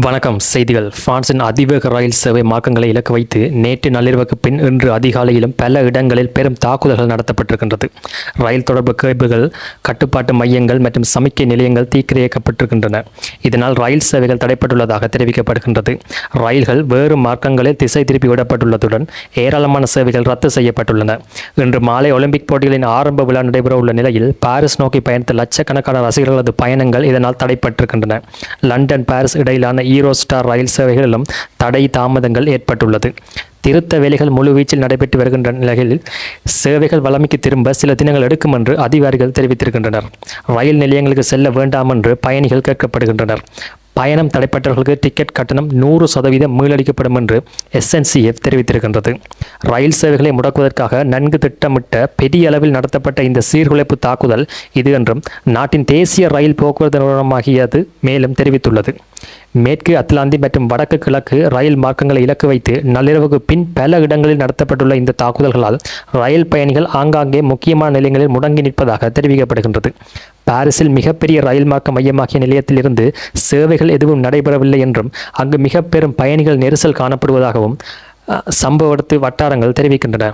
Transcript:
வணக்கம். செய்திகள். பிரான்சின் அதிவேக ரயில் சேவை மார்க்கங்களை இலக்கு வைத்து நேற்று நள்ளிரவுக்கு பின் இன்று அதிகாலையிலும் பல இடங்களில் பெரும் தாக்குதல்கள் நடத்தப்பட்டிருக்கின்றது. ரயில் தொடர்பு கேபிள்கள் கட்டுப்பாட்டு மையங்கள் மற்றும் சமிக்கை நிலையங்கள் தீக்கிரையாக்கப்பட்டிருக்கின்றன இதனால் ரயில் சேவைகள் தடைப்பட்டுள்ளதாக தெரிவிக்கப்படுகின்றது. ரயில்கள் வேறு மார்க்கங்களில் திசை திருப்பி விடப்பட்டுள்ளதுடன் ஏராளமான சேவைகள் ரத்து செய்யப்பட்டுள்ளன. இன்று மாலை ஒலிம்பிக் போட்டிகளின் ஆரம்ப விழா நடைபெற உள்ள நிலையில் பாரிஸ் நோக்கி பயணித்த லட்சக்கணக்கான ரசிகர்களது பயணங்கள் இதனால் தடைப்பட்டிருக்கின்றன லண்டன் பாரிஸ் இடையிலான ஈரோ ஸ்டார் ரயில் சேவைகளிலும் தடை தாமதங்கள் ஏற்பட்டுள்ளது. திருத்த வேலைகள் முழுவீச்சில் நடைபெற்று வருகின்ற நிலையில் சேவைகள் வளமைக்கு திரும்ப சில தினங்கள் எடுக்கும் என்று அதிகாரிகள் தெரிவித்திருக்கின்றனர். ரயில் நிலையங்களுக்கு செல்ல வேண்டாம் என்று பயணிகள் கேட்கப்படுகின்றனர். பயணம் தடைப்பட்டவர்களுக்கு டிக்கெட் கட்டணம் நூறு சதவீதம் மீளடிக்கப்படும் என்று எஸ்என்சிஎஃப் தெரிவித்திருக்கின்றது. ரயில் சேவைகளை முடக்குவதற்காக நன்கு திட்டமிட்ட பெரிய அளவில் நடத்தப்பட்ட இந்த சீர்குலைப்பு தாக்குதல் இது என்றும் நாட்டின் தேசிய ரயில் போக்குவரத்து நிறுவனமாகியது மேலும் தெரிவித்துள்ளது. மேற்கு அத்லாந்தி மற்றும் வடக்கு கிழக்கு ரயில் மார்க்கங்களை இலக்கு வைத்து நள்ளிரவுக்கு பின் பல இடங்களில் நடத்தப்பட்டுள்ள இந்த தாக்குதல்களால் ரயில் பயணிகள் ஆங்காங்கே முக்கியமான நிலையங்களில் முடங்கி நிற்பதாக தெரிவிக்கப்படுகின்றது. பாரிஸில் மிகப்பெரிய ரயில் மார்க்க மையமாகிய நிலையத்திலிருந்து சேவைகள் எதுவும் நடைபெறவில்லை என்றும் அங்கு மிக பெரும் பயணிகள் நெரிசல் காணப்படுவதாகவும் சம்பவத்து வட்டாரங்கள் தெரிவிக்கின்றன.